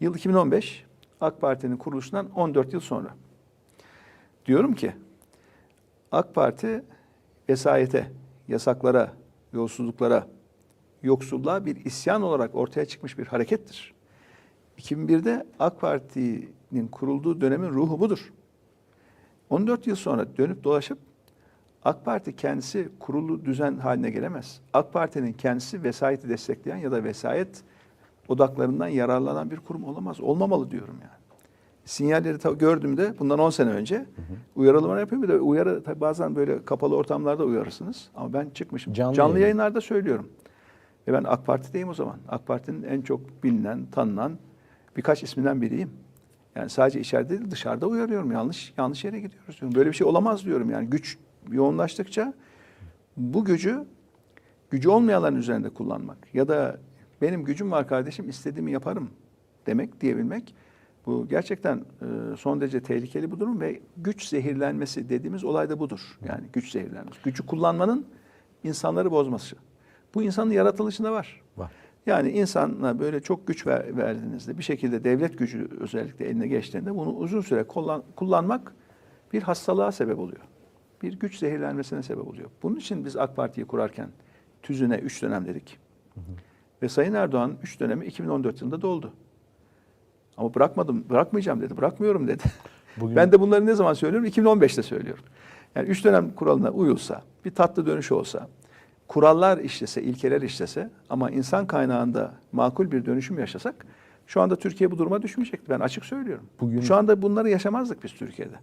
Yıl 2015 AK Parti'nin kuruluşundan 14 yıl sonra. Diyorum ki AK Parti vesayete, yasaklara, yolsuzluklara, yoksulluğa bir isyan olarak ortaya çıkmış bir harekettir. 2001'de AK Parti'nin kurulduğu dönemin ruhu budur. 14 yıl sonra dönüp dolaşıp AK Parti kendisi kurulu düzen haline gelemez. AK Parti'nin kendisi vesayeti destekleyen ya da vesayet odaklarından yararlanan bir kurum olamaz. Olmamalı diyorum yani. Sinyalleri gördüğümde bundan 10 sene önce uyarılmalar yapıyorum. Bir de uyarı tabii bazen böyle kapalı ortamlarda uyarırsınız. Ama ben çıkmışım. Canlı Canlı, yayın. yayınlarda söylüyorum. Ve ben AK Parti'deyim o zaman. AK Parti'nin en çok bilinen, tanınan birkaç isminden biriyim. Yani sadece içeride değil dışarıda uyarıyorum. Yanlış yanlış yere gidiyoruz diyorum. Böyle bir şey olamaz diyorum. Yani güç yoğunlaştıkça bu gücü gücü olmayanların üzerinde kullanmak ya da benim gücüm var kardeşim istediğimi yaparım demek diyebilmek bu gerçekten e, son derece tehlikeli bir durum ve güç zehirlenmesi dediğimiz olay da budur. Yani güç zehirlenmesi. Gücü kullanmanın insanları bozması. Bu insanın yaratılışında var. Var. Yani insana böyle çok güç ver, verdiğinizde bir şekilde devlet gücü özellikle eline geçtiğinde bunu uzun süre kullan, kullanmak bir hastalığa sebep oluyor. Bir güç zehirlenmesine sebep oluyor. Bunun için biz AK Parti'yi kurarken tüzüne üç dönem dedik. Ve Sayın Erdoğan üç dönemi 2014 yılında doldu. Ama bırakmadım, bırakmayacağım dedi, bırakmıyorum dedi. Bugün- Ben de bunları ne zaman söylüyorum? 2015'te söylüyorum. Yani üç dönem kuralına uyulsa, bir tatlı dönüş olsa, kurallar işlese, ilkeler işlese ama insan kaynağında makul bir dönüşüm yaşasak şu anda Türkiye bu duruma düşmeyecekti. Ben açık söylüyorum. Bugün- Şu anda bunları yaşamazdık biz Türkiye'de.